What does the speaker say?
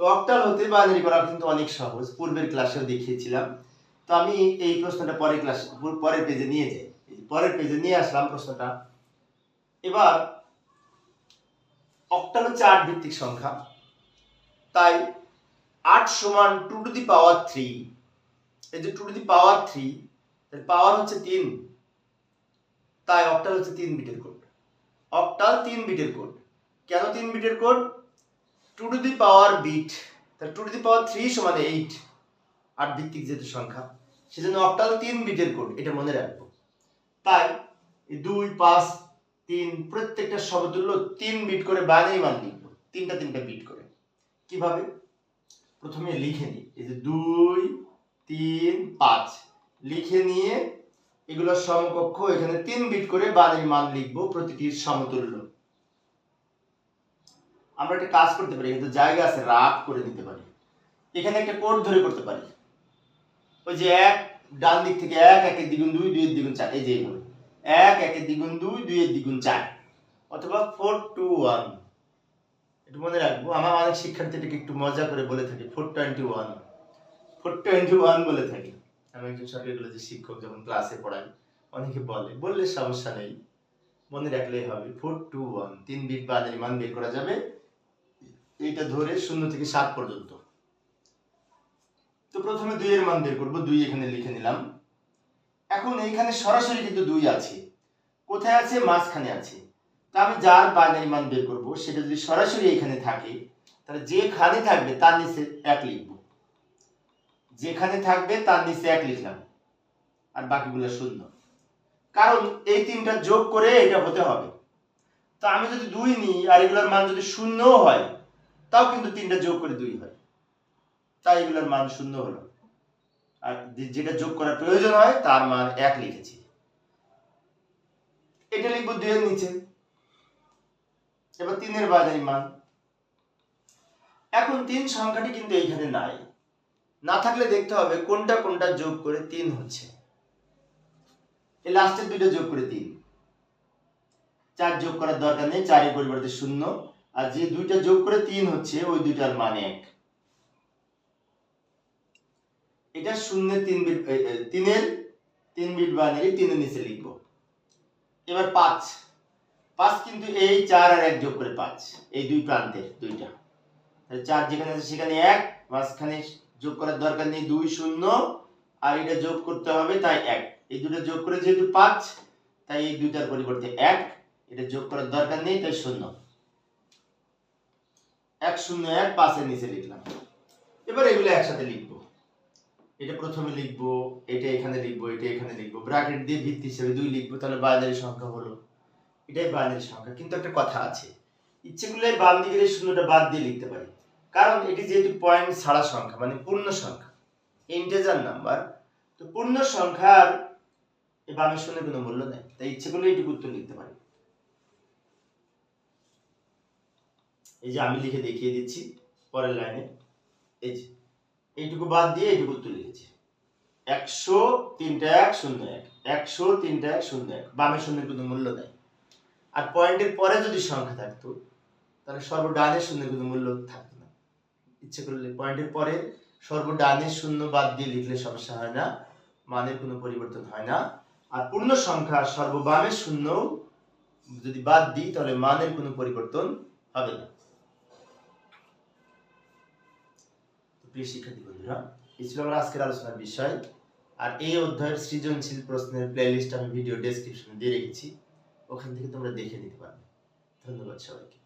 তো অক্টাল হতে বাইনারি করা কিন্তু অনেক সহজ। পূর্বের ক্লাসেও দেখিয়েছিলাম। তো আমি এই প্রশ্নটা পরের ক্লাস, পরের পেজে নিয়ে যাই। পরের পেজে নিয়ে আসলাম প্রশ্নটা। এবার, অক্টাল হচ্ছে আট ভিত্তিক সংখ্যা। তাই আট সমান two to the power three এই যে two to the power three power হচ্ছে তিন। তাই অক্টাল হচ্ছে তিন বিটের কোড অক্টাল তিন বিটের কোড কেন তিন বিটের code two to the power bit তাহলে two to the power three সমান এইট, আট ভিত্তিক যেহেতু সংখ্যা, সেজন্য অক্টাল তিন বিটের কোড, এটা মনে রাখব। তাই দুই, পাঁচ, তিন প্রত্যেকটা সমতুল্য তিন বিট করে বাইনারি মান লিখব, তিনটা তিনটা বিট করে। কীভাবে? প্রথমে লিখে নিই, এই যে দুই, তিন, পাঁচ, লিখে নিয়ে এগুলোর সমকক্ষ এখানে তিন বিট করে বাইনারি মান লিখব প্রতিটির সমতুল্য। আমরা একটা কাজ করতে পারি, কিন্তু জায়গা আছে, রাত করে দিতে পারি। এখানে একটা কোড ধরে করতে পারি। ওই যে এক ডান দিক থেকে এক, একের দ্বিগুণ দুই, দুইয়ের দ্বিগুণ চার, এই যে এক, একের দ্বিগুণ দুই, দুইয়ের দ্বিগুণ চার। অথবা ফোর টু ওয়ান। একটু মনে রাখব, আমার অনেক শিক্ষার্থী এটাকে একটু মজা করে বলে থাকে, four twenty one. Four twenty one বলে থাকি। আমি একজন সরকারি কলেজের শিক্ষক, যখন ক্লাসে পড়াই, অনেকে বলে, বললে সমস্যা নেই, মনে রাখলেই হবে, ফোর টু ওয়ান, তিন বিট বাদের মান বের করা যাবে। এইটা ধরে শূন্য থেকে সাত পর্যন্ত। তো প্রথমে দুইয়ের মান বের করব, দুই এখানে লিখে নিলাম। এখন এইখানে সরাসরি কিন্তু দুই আছে। কোথায় আছে? মাঝখানে আছে। তা আমি যার বাইনারি মান বের করব, সেটা যদি সরাসরি এখানে থাকে, তাহলে যেখানে থাকবে তার নিচে এক লিখব। যেখানে থাকবে তার নিচে এক লিখলাম, আর বাকিগুলো শূন্য। কারণ এই তিনটা যোগ করে এটা হতে হবে। তা আমি যদি দুই নিই, আর এগুলোর মান যদি শূন্যও হয় তাও কিন্তু তিনটা যোগ করে দুই হয়। তাই এগুলোর মান শূন্য হলো। আর যেটা যোগ করার প্রয়োজন হয়, তার মান এক লিখেছি। এটা লিখব দুইয়ের নিচে। এবার তিনের বাজারি মান। এখন তিন সংখ্যাটি কিন্তু এইখানে নাই। না থাকলে দেখতে হবে কোনটা কোনটা যোগ করে তিন হচ্ছে। এই লাস্টের দুইটা যোগ করে তিন। চার যোগ করার দরকার নেই, চারের পরিবর্তে শূন্য। আর যে দুইটা যোগ করে তিন হচ্ছে, ওই দুইটার মান এক। এটা শূন্যের তিন বিট তিনের, তিন বিট বানিয়ে তিনের নিচে লিখব। এবার পাঁচ। পাঁচ কিন্তু এই চার আর এক যোগ করে পাঁচ। এই দুই প্রান্তের দুইটা। চার যেখানে আছে সেখানে এক, মাঝখানে যোগ করার দরকার নেই দুই শূন্য, আর এটা যোগ করতে হবে তাই এক। এই দুটো যোগ করে যেহেতু পাঁচ, তাই এই দুইটার পরিবর্তে এক। এটা যোগ করার দরকার নেই, তাই শূন্য। এক শূন্য এক পাঁচের নিচে লিখলাম। এবার এগুলো একসাথে লিখব। এটা প্রথমে লিখব, এটা এখানে লিখব, এটা এখানে লিখব, ব্র্যাকেট দিয়ে ভিত্তি হিসেবে দুই লিখব, তাহলে বাইনারি সংখ্যা হলো। এটাই বাইনারি সংখ্যা, কিন্তু একটা কথা আছে। ইচ্ছে করলে বাম দিকের এই শূন্যটা বাদ দিয়ে লিখতে পারি। কারণ এটি যেহেতু পয়েন্ট ছাড়া সংখ্যা মানে পূর্ণ সংখ্যা। ইন্টেজার নাম্বার, তো পূর্ণ সংখ্যার বামের শূন্যের কোনো মূল্য নেই। তাই ইচ্ছে করলে এইটুকু উত্তর লিখতে পারি। এই যে আমি লিখে দেখিয়ে দিচ্ছি পরের লাইনে। এই যে, এইটুকু বাদ দিয়ে এইটুকু উত্তর লিখেছি একশো তিনটা এক শূন্য এক, একশো তিনটা এক শূন্য এক বামের শূন্যের কোনো মূল্য নেই। আর পয়েন্টের পরে যদি সংখ্যা থাকতো, তাহলে সর্বডানের শূন্যের কোনো মূল্য থাকতো না। ইচ্ছে করলে পয়েন্টের পরে সর্ব সর্বডানের শূন্য বাদ দিয়ে লিখলে সমস্যা হয় না, মানের কোনো পরিবর্তন হয় না। আর পূর্ণ সংখ্যা সর্ব সর্ববামের শূন্য যদি বাদ দিই, তাহলে মানের কোনো পরিবর্তন হবে না। প্রিয় শিক্ষার্থী বন্ধুরা, এই ছিল আমার আজকের আলোচনার বিষয়। আর এই অধ্যায়ের সৃজনশীল প্রশ্নের প্লেলিস্ট আমি ভিডিও ডেসক্রিপশনে দিয়ে রেখেছি। ওখান থেকে তোমরা দেখে নিতে পারবে। ধন্যবাদ সবাইকে।